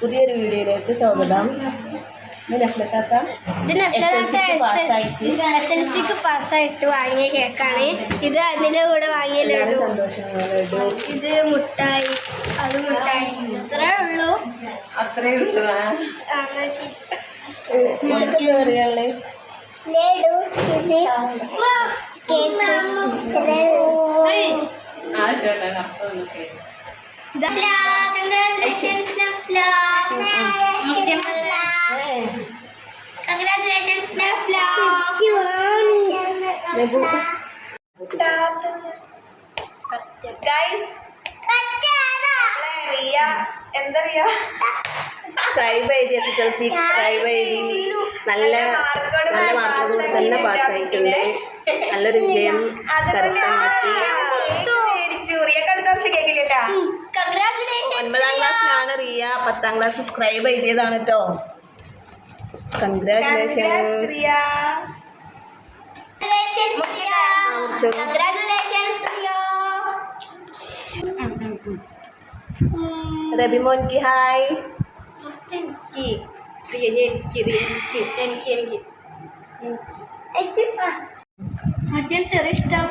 പുതിയൊരു വീഡിയോയിലേക്ക് സ്വാഗതം. എസ് എൽ സിക്ക് പാസ്സായിട്ട് വാങ്ങിയ കേക്കാണ്. ഇത് അതിന്റെ കൂടെ വാങ്ങിയ ഇത്. മുട്ടായി. അത് മുട്ടായി. അത്രേ ഉള്ളൂ. അത്രേ ഉള്ളൂ ആ. ശരി. പറയാനുള്ളത് ലഡു കേക്ക്. റിയ എന്താ റിയ സ്ക്രൈബ് എഴുതി S S L C scribe എഴുതി നല്ല നല്ല മാർക്കോട് തന്നെ പാസ്സായിട്ടുണ്ട്. നല്ലൊരു വിജയം കരസ്ഥമാക്കി. ഒൻപതാം ക്ലാസ്സിലാണ് റിയ. പത്താം ക്ലാസ് സ്ക്രൈബ് എഴുതിയതാണ് കേട്ടോ കൺഗ്രാറ്റുലേഷൻസ് രബിമോൻക്ക് ഹായ്. ഫസ്റ്റ് എനിക്ക്. എനിക്ക് എനിക്ക് എനിക്ക് എനിക്ക് എനിക്ക് മറ്റേ ചെറിയ ഇഷ്ടം.